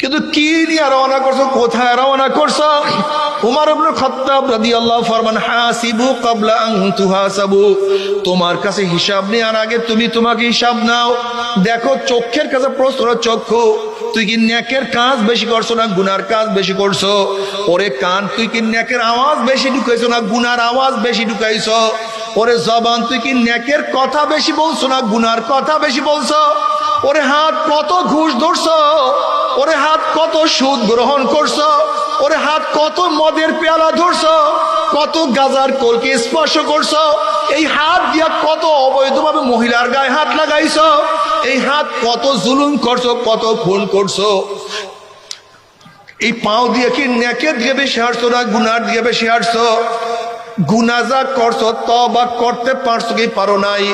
কিন্তু কি নিয়ে রওনা করছ? কোথায় রওনা করছ? উমার ইবনে খাত্তাব রাদিয়াল্লাহু ফরমান, হাসিবু ক্বাবলা আন তুহাসাবু। তোমার কাছে হিসাব নেওয়ার আগে তুমি তোমাকে হিসাব নাও। দেখো, চোখের কাছে প্রশ্ন চক্ষু। তুই কি নেকের কাজ বেশি করছ না গুনার কাজ বেশি করছ? ওরে কান, তুই কি নেকের আওয়াজ বেশি ঢুকাইছো না গুনার আওয়াজ বেশি ঢুকাইছো? ওরে জবান, তুই কি নেকের কথা বেশি বলছো না গুনার কথা বেশি বলছো? ওরে হাত কত ঘুষ ধরছো? ওরে হাত কত সুদ গ্রহণ করছ? ওরে হাত কত মদের পেয়ালা ধরছো? কত গাজার কোলকে স্পর্শ করছ? এই হাত দিয়া কত অবৈধভাবে মহিলার গায়ে হাত লাগাইছো? এই হাত কত জুলুম করছ, কত খুন করছ? এই পাও দিয়ে কি নেকের দিয়ে বেশি হারছো না গুনার দিয়ে বেশি হারছো? গুনা যা করছ তবা করতে পারছ কি পারো নাই?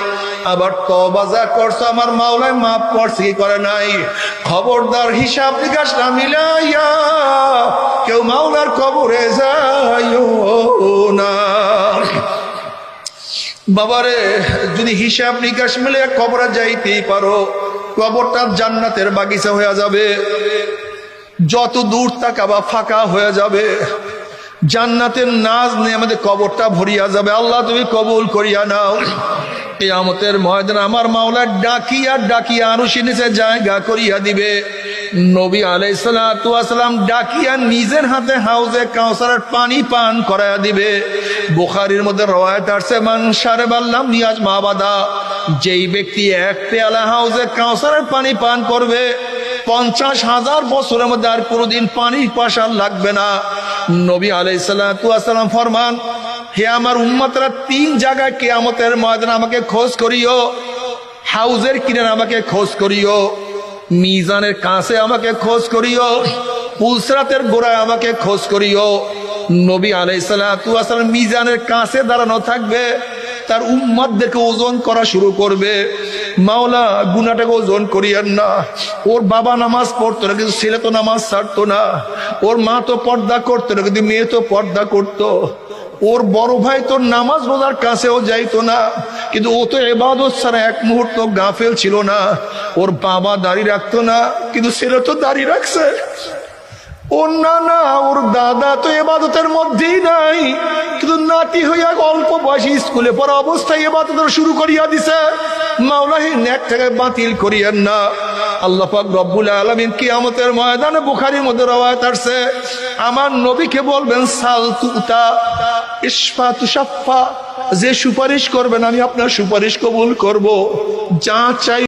আবার তবা যা করছ, আমার মাওলায় মাফ করছে, কি করে নাই? খবরদার হিসাব নিকাশ না মিলাইয়া কেউ মাওলার কবরে যাইও না। বাবারে, যদি হিসাব নিকাশ মিলে কবরে যাইতেই পারো, কবরটা জান্নাতের বাগিচা হয়ে যাবে। যত দূর তাকাবা ফাঁকা হয়ে যাবে। জান্নাতের নাজ নিয়ে আমাদের কবরটা ভরিয়া যাবে। আল্লাহ তুমি কবুল করিয়া নাও। কেয়ামতের ময়দান আমার মাওলা ডাকিয়া ডাকিয়া আরও নিচে জায়গা করিয়া দিবে। নবী আলাইসালাম ডাকিয়া নিজের হাতে হাউজে কাউসারের পানি পান করাইয়া দিবে। বুখারির মধ্যে রওয়ায়ত আসছে, মান সারে বাল্লাম নিয়াজ মাবাদা যেই ব্যক্তি এক পেয়ালা হাউজে কাউসারের পানি পান করবে, পঞ্চাশ হাজার বছরের মধ্যে আর কোনোদিন পানি পাশার লাগবে না। নবী আলাইসাল্লাম ফরমান হে আমার উম্মতরা, তিন জায়গায় কেয়ামতের ময়দান আমাকে খোঁজ করিও। হাউজের কিনারে আমাকে খোঁজ করিও। মিজানের কাছে আমাকে খোঁজ করিও। পুলসরাতের গোড়ায় আমাকে খোঁজ করিও। নবী আলাইসাল্লাম মিজানের কাছে দাঁড়ানো থাকবে। তার উম্মাদদেরকে ওজন করা শুরু করবে। মাওলা গুনাটাকে ওজন করিয়েন না। ওর বাবা নামাজ পড়তো না, কিন্তু ছেলে তো নামাজ ছাড়তো না। ওর মা তো পর্দা করতো না, কিন্তু মেয়ে তো পর্দা করতো। ওর বড় ভাই তোর নামাজ রোজার কাছেও যাইতো না, কিন্তু ও তো এবাদত ছাড়া এক মুহূর্ত গাফেল ছিল না। ওর বাবা দাড়ি রাখতো না, কিন্তু ছেলে তো দাড়ি রাখছে। ওর না না, ওর দাদা তো এবাদতের মধ্যেই নাই, কিন্তু নাতি হইয়া অল্প বয়সী স্কুলে পড়া অবস্থায় এবাদত শুরু করিয়া দিছে। মাওলাহি নেক থেকে বাতিল করিয়েন না। আল্লাহ পাক রব্বুল আলামিন কিয়ামতের ময়দানে বুখারীর মধ্যে রওয়ায়াত আসছে। আমার নবীকে বলবেন, সাল তুতা। ইসফা তুসাফা যে সুপারিশ করবেন আমি আপনার সুপারিশ কবুল করব। যা চাই